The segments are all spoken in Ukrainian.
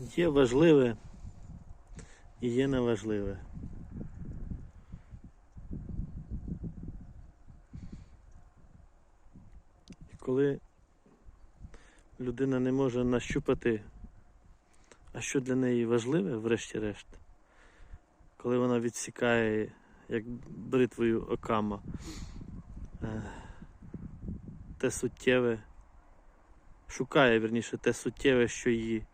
Є важливе і є неважливе. Коли людина не може нащупати, а що для неї важливе, врешті-решт, коли вона відсікає як бритвою окама е, те суттєве, шукає вірніше те суттєве, що її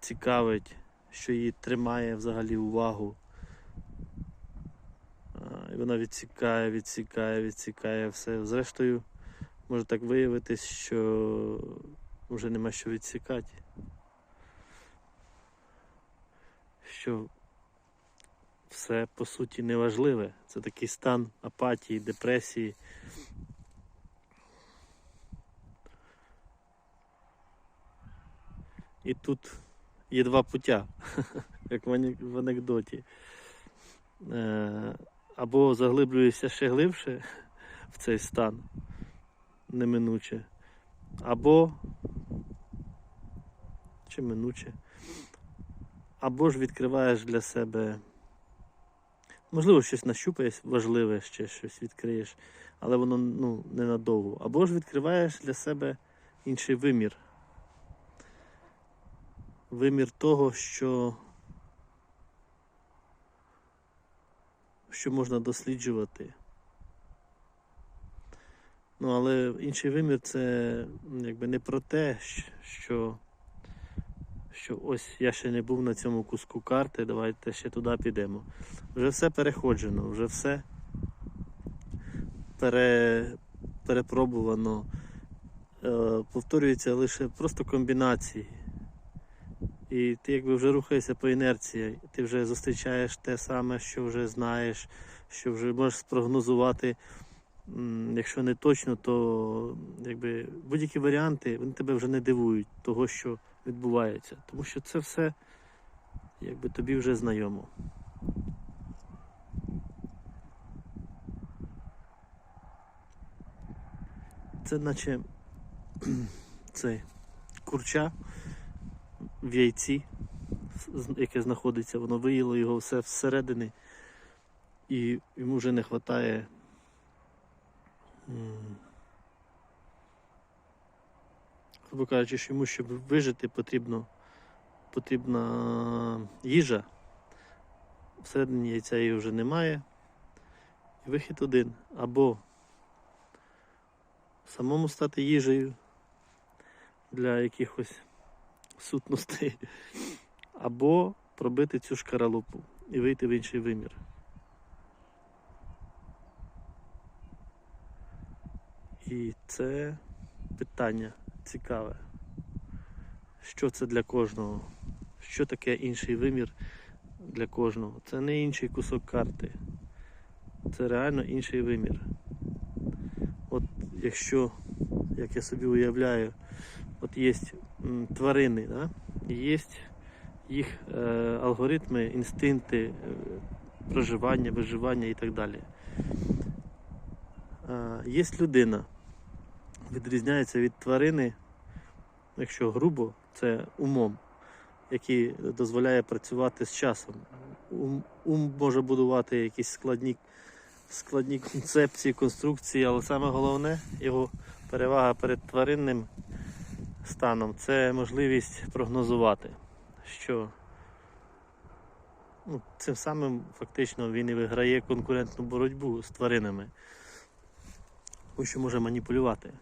цікавить, що її тримає взагалі увагу. І вона відсікає, відсікає, відсікає все. Зрештою, може так виявитись, що вже нема що відсікати. Що все по суті неважливе. Це такий стан апатії, депресії. І тут є два пуття, як в ане- в анекдоті. Е, Або заглиблюєшся ще глибше в цей стан неминуче, або чи минуче, або ж відкриваєш для себе. Можливо, щось нащупаєш важливе, ще щось відкриєш, але воно ну, ненадовго. Або ж відкриваєш для себе інший вимір. Вимір того, що, що можна досліджувати. Ну, але інший вимір це якби не про те, що, що ось я ще не був на цьому куску карти, давайте ще туди підемо. Вже все переходжено, вже все пере, перепробувано. Е, повторюється лише просто комбінації. І ти якби вже рухаєшся по інерції, ти вже зустрічаєш те саме, що вже знаєш, що вже можеш спрогнозувати. Якщо не точно, то якби будь-які варіанти вони тебе вже не дивують того, що відбувається. Тому що це все якби тобі вже знайомо. Це наче цей курча в яйці, яке знаходиться, воно виїло його все всередини, і йому вже не вистачає. Грубо кажучи, що йому, щоб вижити, потрібно, потрібна їжа. Всередині яйця її вже немає. І вихід один. Або самому стати їжею для якихось сутностей, або пробити цю шкаралупу і вийти в інший вимір. І це питання цікаве. Що це для кожного? Що таке інший вимір для кожного? Це не інший кусок карти. Це реально інший вимір. От якщо, як я собі уявляю, от є тварини, да? є їх е, алгоритми, інстинкти е, проживання, виживання і так далі. Е, є людина, відрізняється від тварини, якщо грубо, це умом, який дозволяє працювати з часом. Ум, ум може будувати якісь складні, складні концепції, конструкції, але саме головне його перевага перед тваринним станом це можливість прогнозувати, що ну, цим самим фактично він і виграє конкурентну боротьбу з тваринами, тому що може маніпулювати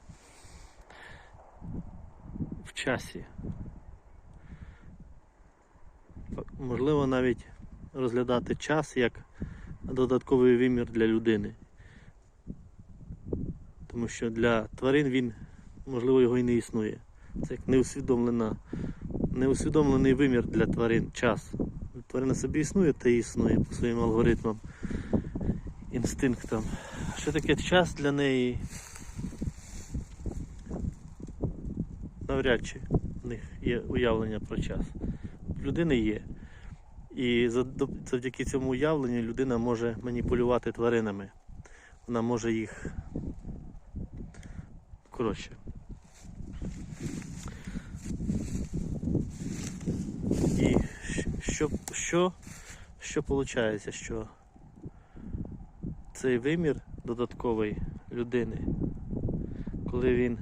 в часі. Можливо, навіть розглядати час як додатковий вимір для людини. Тому що для тварин він, можливо, його і не існує. Це як неусвідомлена, неусвідомлений вимір для тварин час. Тварина собі існує та існує по своїм алгоритмам, інстинктам. Що таке час для неї? Навряд чи в них є уявлення про час. Людини є. І завдяки цьому уявленню людина може маніпулювати тваринами. Вона може їх. Коротше. Що, що, що виходить, що цей вимір додатковий людини, коли він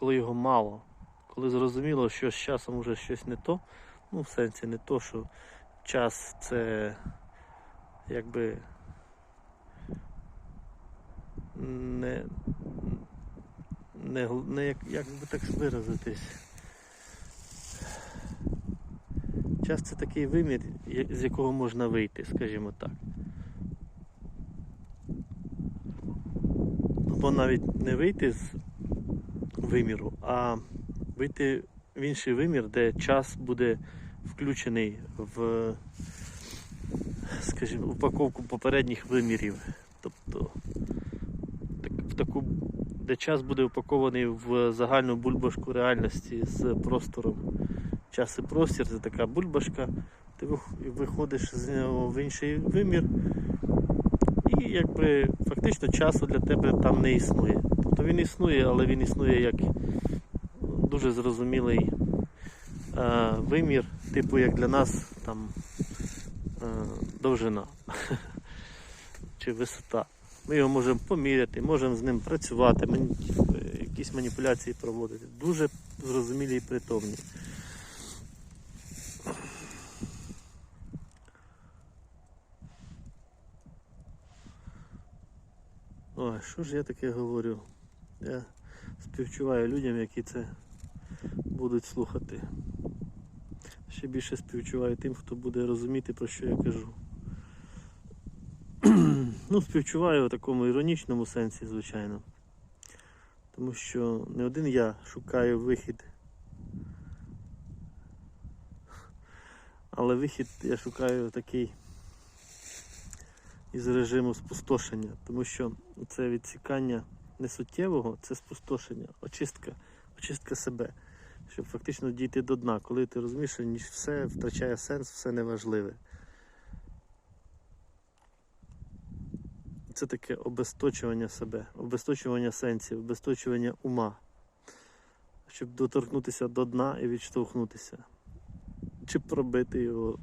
коли його мало, коли зрозуміло, що з часом вже щось не то, ну в сенсі не то, що час це якби не, не, не як, як би так виразитись. Час це такий вимір, з якого можна вийти, скажімо так. Або навіть не вийти з виміру, а вийти в інший вимір, де час буде включений в, скажімо, упаковку попередніх вимірів. Тобто так- в таку, де час буде упакований в загальну бульбашку реальності з простором. Час і простір це така бульбашка, ти виходиш з нього в інший вимір, і якби фактично часу для тебе там не існує. Тобто він існує, але він існує як дуже зрозумілий е, вимір, типу як для нас там е, довжина чи висота. Ми його можемо поміряти, можемо з ним працювати, е, якісь маніпуляції проводити. Дуже зрозумілі і притомні. Ой, що ж я таке говорю? Я співчуваю людям, які це будуть слухати. Ще більше співчуваю тим, хто буде розуміти, про що я кажу. Ну, співчуваю в такому іронічному сенсі, звичайно. Тому що не один я шукаю вихід. Але вихід я шукаю такий із режиму спустошення, тому що це відсікання не суттєвого, це спустошення, очистка, очистка себе, щоб фактично дійти до дна, коли ти розумієш, що ніж все втрачає сенс, все неважливе. Це таке обесточування себе, обесточування сенсів, обесточування ума, щоб доторкнутися до дна і відштовхнутися. Чи пробити його.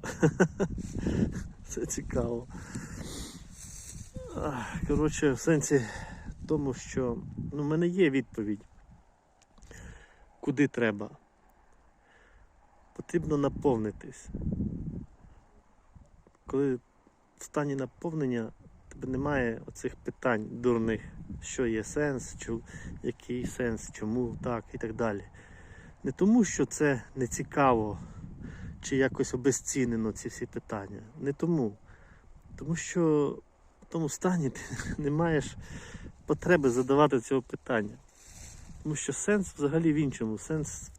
Це цікаво. Коротше, в сенсі тому, що ну, в мене є відповідь, куди треба. Потрібно наповнитись. Коли в стані наповнення тебе немає оцих питань дурних, що є сенс, чу, який сенс, чому так і так далі. Не тому, що це не цікаво чи якось обезцінено ці всі питання. Не тому. Тому що в тому стані ти не маєш потреби задавати цього питання. Тому що сенс взагалі в іншому, сенс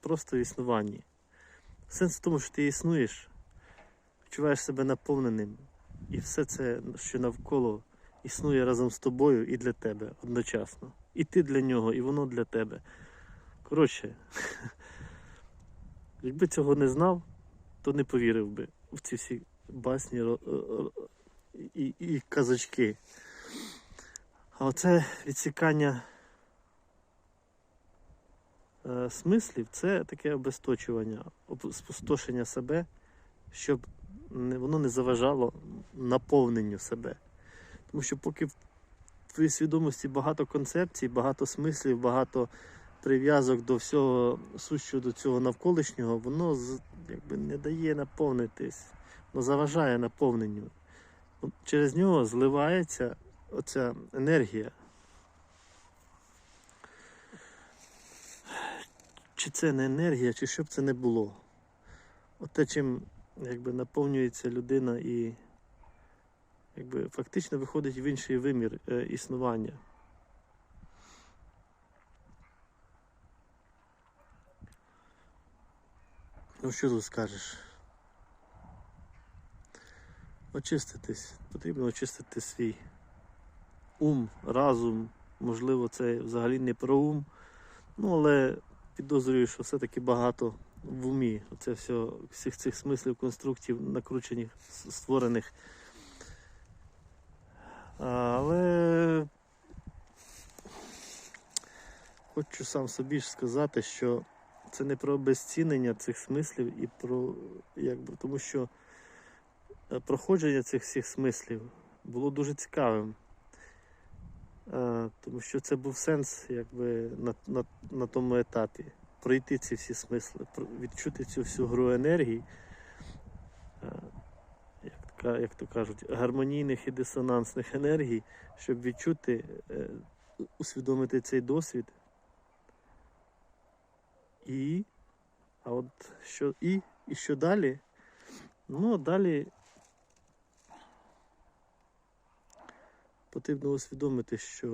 просто в існуванні. Сенс в тому, що ти існуєш, відчуваєш себе наповненим, і все це, що навколо, існує разом з тобою і для тебе одночасно. І ти для нього, і воно для тебе. Коротше, якби цього не знав, то не повірив би в ці всі басні ро- ро- і, і казочки. А оце відсікання е, смислів це таке обесточування, спустошення себе, щоб не, воно не заважало наповненню себе. Тому що поки в твоїй свідомості багато концепцій, багато смислів, багато прив'язок до всього сущого до цього навколишнього, воно якби не дає наповнитись, воно заважає наповненню. Через нього зливається оця енергія. Чи це не енергія, чи що б це не було. Оте, чим якби, наповнюється людина і якби, фактично виходить в інший вимір е, існування. Ну що тут скажеш? Очиститись. Потрібно очистити свій ум, разум. Можливо, це взагалі не про ум. Ну, але підозрюю, що все-таки багато в умі. Оце все, всіх цих смислів, конструктів, накручених, створених. Але хочу сам собі ж сказати, що це не про обезцінення цих смислів і про якби тому що е, проходження цих всіх смислів було дуже цікавим. Е, Тому що це був сенс якби, на, на, на тому етапі. Пройти ці всі смисли, відчути цю всю гру енергії, як, то кажуть, гармонійних і дисонансних енергій, щоб відчути, е, усвідомити цей досвід. І, а от що і, і що далі? Ну, далі потрібно усвідомити, що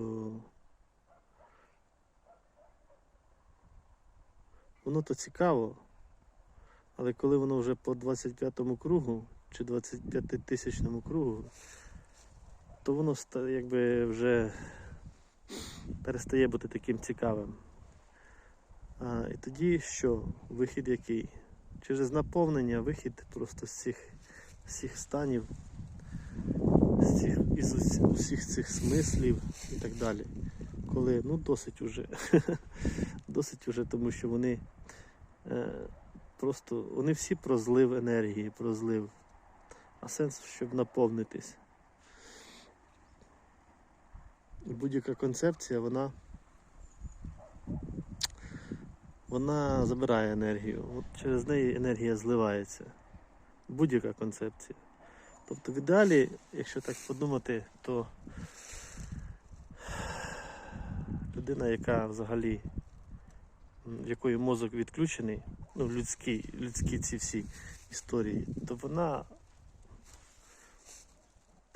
воно то цікаво, але коли воно вже по 25-му кругу чи 25 тисячному кругу, то воно якби вже перестає бути таким цікавим. А, і тоді що? Вихід який? Через наповнення вихід просто з цих всіх станів, з цих, із усі- усіх цих смислів і так далі. Коли ну досить уже. досить уже, тому що вони е, просто вони всі про злив енергії, про злив. А сенс, щоб наповнитись. І будь-яка концепція, вона вона забирає енергію. От через неї енергія зливається. Будь-яка концепція. Тобто в ідеалі, якщо так подумати, то людина, яка взагалі, в якої мозок відключений, ну, в людській, людські ці всі історії, то вона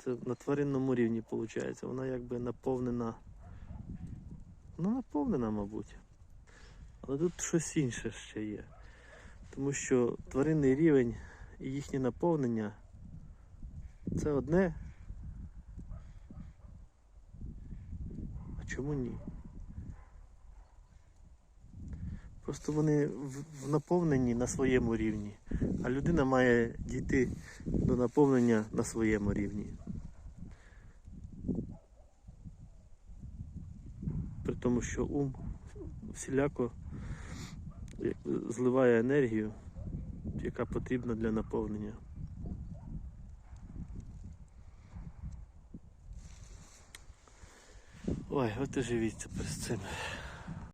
це на тваринному рівні виходить. Вона якби наповнена. Ну, наповнена, мабуть. Але тут щось інше ще є. Тому що тваринний рівень і їхнє наповнення це одне. А чому ні? Просто вони в, наповненні на своєму рівні, а людина має дійти до наповнення на своєму рівні. При тому, що ум всіляко зливає енергію, яка потрібна для наповнення. Ой, от і живіться перед цим.